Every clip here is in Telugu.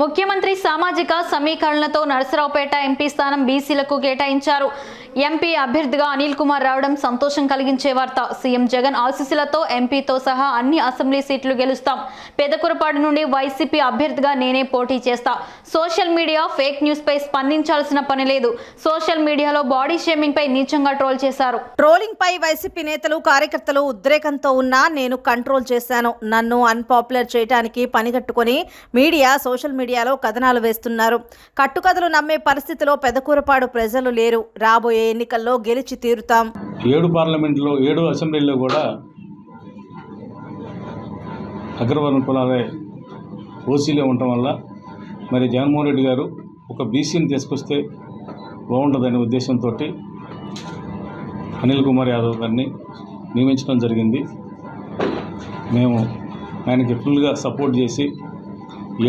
ముఖ్యమంత్రి సామాజిక సమీకరణలతో నరసరావుపేట ఎంపీ స్థానం బీసీలకు కేటాయించారు. ఎంపీ అభ్యర్థిగా అనిల్ కుమార్ రావడం సంతోషం కలిగించే వార్త. సీఎం జగన్ ఆశీస్సులతో ఎంపీతో సహా అన్ని అసెంబ్లీ సీట్లు గెలుస్తాం. పెదకురపాడు నుండి వైసీపీ అభ్యర్థిగా నేనే పోటీ చేస్తా. సోషల్ మీడియా ఫేక్ న్యూస్ పై స్పందించాల్సిన పని లేదు. సోషల్ మీడియాలో బాడీ షేమింగ్ పై నీచంగా ట్రోల్ చేశారు. ట్రోలింగ్ పై వైసీపీ నేతలు కార్యకర్తలు ఉద్రేకంతో ఉన్నా నేను కంట్రోల్ చేశాను. నన్ను అన్పాపులర్ చేయడానికి పనిగట్టుకొని మీడియా సోషల్ మీడియాలో కథనాలు వేస్తున్నారు. కట్టుకథలు నమ్మే పరిస్థితిలో పెదకూరపాడు ప్రజలు లేరు. రాబోయే ఎన్నికల్లో గెలిచి తీరుతాం. ఏడు పార్లమెంట్లో ఏడు అసెంబ్లీలో కూడా అగ్రవర్ణ కులాలే ఓసీలే ఉండటం వల్ల మరి జగన్మోహన్ రెడ్డి గారు ఒక బీసీని తీసుకొస్తే బాగుంటుందనే ఉద్దేశంతో అనిల్ కుమార్ యాదవ్ గారిని నియమించడం జరిగింది. మేము ఆయనకి ఫుల్గా సపోర్ట్ చేసి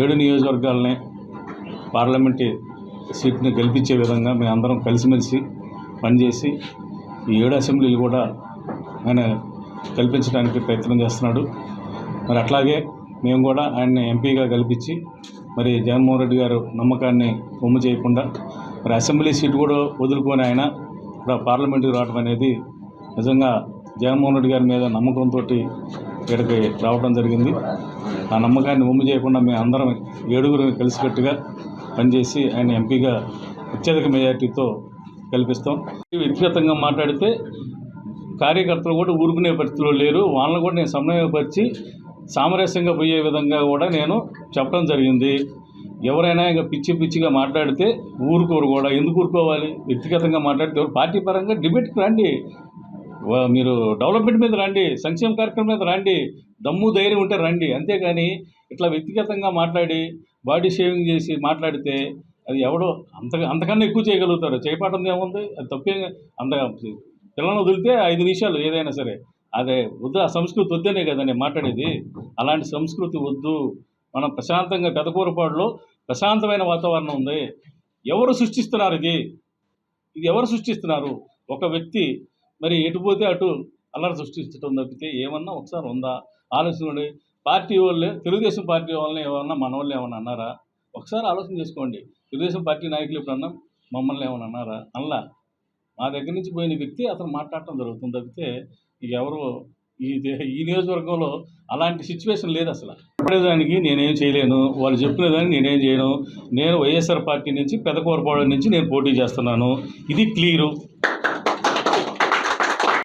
ఏడు నియోజకవర్గాలనే పార్లమెంటు సీట్ని గెలిపించే విధంగా మేము అందరం కలిసిమెలిసి పనిచేసి ఈ ఏడు అసెంబ్లీలు కూడా ఆయన కల్పించడానికి ప్రయత్నం చేస్తున్నాడు. మరి అట్లాగే మేము కూడా ఆయన్ని ఎంపీగా కల్పించి మరి జగన్మోహన్ రెడ్డి గారు నమ్మకాన్ని ఒమ్ము చేయకుండా మరి అసెంబ్లీ సీట్ కూడా వదులుకొని ఆయన ఇక్కడ పార్లమెంటుకి రావడం అనేది నిజంగా జగన్మోహన్ రెడ్డి గారి మీద నమ్మకంతో ఇక్కడికి రావడం జరిగింది. ఆ నమ్మకాన్ని ఒమ్ము చేయకుండా మేము అందరం ఏడుగురు కలిసికట్టుగా పనిచేసి ఆయన ఎంపీగా అత్యధిక మెజార్టీతో కల్పిస్తాం. వ్యక్తిగతంగా మాట్లాడితే కార్యకర్తలు కూడా ఊరుకునే పరిస్థితిలో లేరు. వాళ్ళని కూడా నేను సమన్వయపరిచి సామరస్యంగా పోయే విధంగా కూడా నేను చెప్పడం జరిగింది. ఎవరైనా ఇంకా పిచ్చి పిచ్చిగా మాట్లాడితే ఊరుకోరు కూడా. ఎందుకు ఊరుకోవాలి? వ్యక్తిగతంగా మాట్లాడితే ఎవరు? పార్టీ పరంగా డిబేట్కి రండి. మీరు డెవలప్మెంట్ మీద రండి. సంక్షేమ కార్యక్రమం మీద రండి. దమ్ము ధైర్యం ఉంటే రండి. అంతేగాని ఇట్లా వ్యక్తిగతంగా మాట్లాడి బాడీ షేవింగ్ చేసి మాట్లాడితే అది ఎవడో అంత అంతకన్నా ఎక్కువ చేయగలుగుతారు చేయపడడం ఏముంది? అది తప్పే అంత పిల్లలను వదిలితే ఐదు నిమిషాలు ఏదైనా సరే. అదే వద్దు ఆ సంస్కృతి వద్దనే కదా నేను మాట్లాడేది. అలాంటి సంస్కృతి వద్దు. మనం ప్రశాంతంగా పెదకూరపాడులో ప్రశాంతమైన వాతావరణం ఉంది. ఎవరు సృష్టిస్తున్నారు ఇది? ఇది ఎవరు సృష్టిస్తున్నారు? ఒక వ్యక్తి మరి ఎటు పోతే అటు అల్లరి సృష్టించడం తప్పితే ఏమన్నా ఒకసారి ఉందా? ఆలోచించండి. పార్టీ వాళ్ళే తెలుగుదేశం పార్టీ వాళ్ళని ఏమన్నా మన వాళ్ళు ఏమన్నా అన్నారా? ఒకసారి ఆలోచన చేసుకోండి. తెలుగుదేశం పార్టీ నాయకులు ఎప్పుడన్నా మమ్మల్ని ఏమన్నా అన్నారా? అలా మా దగ్గర నుంచి పోయిన వ్యక్తి అతను మాట్లాడటం జరుగుతుంది తప్పితే ఎవరు ఈ ఈ నియోజకవర్గంలో అలాంటి సిచ్యువేషన్ లేదు అసలు. చెప్పేదానికి నేనేం చేయలేను. వాళ్ళు చెప్పినదానికి నేనేం చేయను. నేను వైఎస్ఆర్ పార్టీ నుంచి పెదకూరపాడు నుంచి నేను పోటీ చేస్తున్నాను. ఇది క్లియరు.